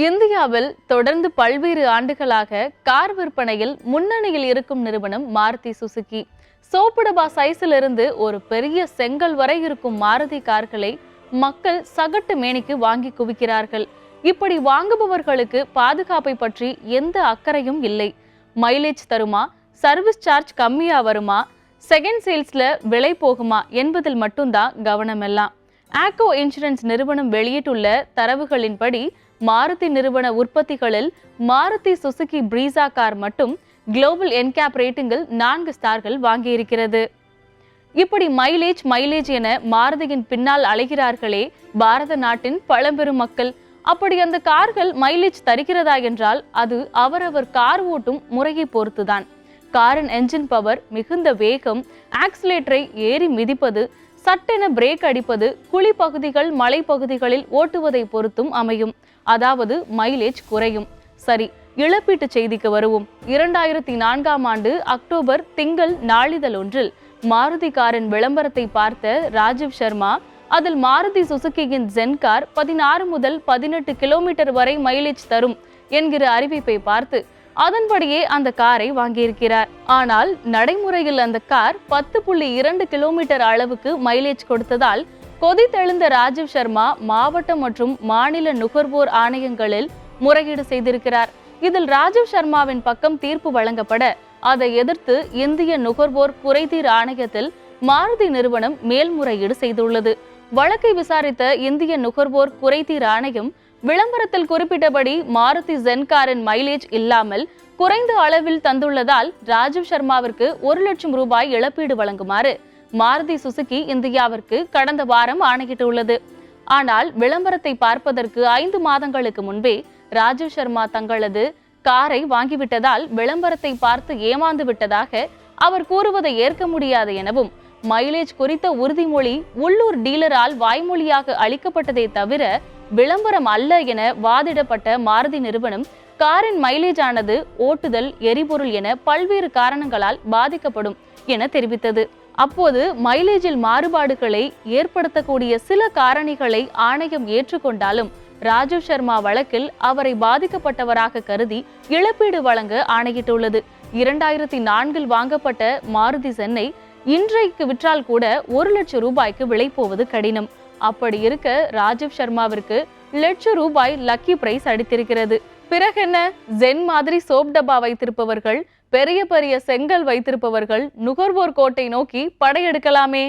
இந்தியாவில் தொடர்ந்து பல்வேறு ஆண்டுகளாக கார் விற்பனையில் முன்னணியில் இருக்கும் நிறுவனம் மாருதி சுசுகி. சோப்பு சைஸில் இருந்து ஒரு பெரிய செங்கல் வரை இருக்கும் மாருதி கார்களை மக்கள் சகட்டு மேனிக்கு வாங்கி குவிக்கிறார்கள். இப்படி வாங்குபவர்களுக்கு பாதுகாப்பை பற்றி எந்த அக்கறையும் இல்லை. மைலேஜ் தருமா? சர்வீஸ் சார்ஜ் கம்மியா வருமா? செகண்ட் சேல்ஸ்ல விலை போகுமா என்பதில் மட்டும்தான் கவனம் எல்லாம் ஆக்கோ இன்சூரன்ஸ் நிறுவனம் வெளியிட்டுள்ள தரவுகளின்படி மாருதி நிறுவன உற்பத்திகளில் மாருதி சுசுகி பிரீசா கார் மட்டும் குளோபல் என்கேப் ரேட்டிங்கில் நான்கு ஸ்டார்கள் வாங்கியிருக்கிறது. இப்படி மைலேஜ் மைலேஜ் என மாருதியின் பின்னால் அலைகிறார்களே பாரத நாட்டின் பழம்பெரும் மக்கள். அப்படி அந்த கார்கள் மைலேஜ் தருகிறதா என்றால் அது அவரவர் கார் ஓட்டும் முறையை பொறுத்துதான். காரின் என்ஜின் பவர் மிகுந்த வேகம் ஆக்சிலேட்டரை ஏறி மிதிப்பது சட்டென பிரேக் அடிப்பது குழி பகுதிகள் மலைப்பகுதிகளில் ஓட்டுவதை பொறுத்தும் அமையும். அதாவது மைலேஜ் குறையும். சரி இழப்பீட்டு செய்திக்கு வருவோம். இரண்டாயிரத்தி நான்காம் ஆண்டு அக்டோபர் திங்கள் நாளிதழ் ஒன்றில் மாருதி காரின் விளம்பரத்தை பார்த்த ராஜீவ் சர்மா அதில் மாருதி சுசுகியின் ஜென் கார் பதினாறு முதல் பதினெட்டு கிலோமீட்டர் வரை மைலேஜ் தரும் என்கிற அறிவிப்பை பார்த்து அதன்படியே அந்த காரை வாங்கியிருக்கிறார். ஆனால் நடைமுறையில் அந்த கார் பத்து புள்ளி இரண்டு கிலோமீட்டர் அளவுக்கு மைலேஜ் கொடுத்ததால் கொதித்தெழுந்த ராஜீவ் சர்மா மாவட்ட மற்றும் மாநில நுகர்வோர் ஆணையங்களில் முறையீடு செய்திருக்கிறார். இதில் ராஜீவ் சர்மாவின் பக்கம் தீர்ப்பு வழங்கப்பட அதை எதிர்த்து இந்திய நுகர்வோர் குறைதீர் ஆணையத்தில் மாருதி நிறுவனம் மேல்முறையீடு செய்துள்ளது. வழக்கை விசாரித்த இந்திய நுகர்வோர் குறைதீர் ஆணையம் விளம்பரத்தில் குறிப்பிட்டபடி மாருதி ஜென் காரின் மைலேஜ் இல்லாமல் குறைந்த அளவில் தந்துள்ளதால் ராஜீவ் சர்மாவிற்கு ஒரு லட்சம் ரூபாய் இழப்பீடு வழங்குமாறு மாருதி சுசுகி இந்தியாவிற்கு கடந்த வாரம் ஆணையிட்டுள்ளது. ஆனால் விளம்பரத்தை பார்ப்பதற்கு ஐந்து மாதங்களுக்கு முன்பே ராஜீவ் சர்மா தங்களது காரை வாங்கிவிட்டதால் விளம்பரத்தை பார்த்து ஏமாந்து விட்டதாக அவர் கூறுவதை ஏற்க முடியாது எனவும் மைலேஜ் குறித்த உறுதிமொழி உள்ளூர் டீலரால் வாய்மொழியாக அளிக்கப்பட்டதே தவிர விளம்பரம் அல்ல என வாதிடப்பட்ட மாருதி நிறுவனம் காரின் மைலேஜ் ஆனது ஓட்டுதல் எரிபொருள் என பல்வேறு காரணங்களால் பாதிக்கப்படும் என தெரிவித்தது. அப்போது மைலேஜில் மாறுபாடுகளை ஏற்படுத்தக்கூடிய சில காரணிகளை ஆணையம் ஏற்றுக்கொண்டாலும் ராஜீவ் சர்மா வழக்கில் அவரை பாதிக்கப்பட்டவராக கருதி இழப்பீடு வழங்க ஆணையிட்டுள்ளது. இரண்டாயிரத்தி நான்கில் வாங்கப்பட்ட மாருதி சென்னை இன்றைக்கு விற்றால் கூட ஒரு லட்சம் ரூபாய்க்கு விலை போவது கடினம். அப்படி இருக்க ராஜீவ் சர்மாவிற்கு லட்சம் ரூபாய் லக்கி பிரைஸ் அடித்திருக்கிறது. பிறகு என்ன? ஜென் மாதிரி சோப் டப்பா வைத்திருப்பவர்கள் பெரிய பெரிய செங்கல் வைத்திருப்பவர்கள் நுகர்வோர் கோட்டை நோக்கி படையெடுக்கலாமே.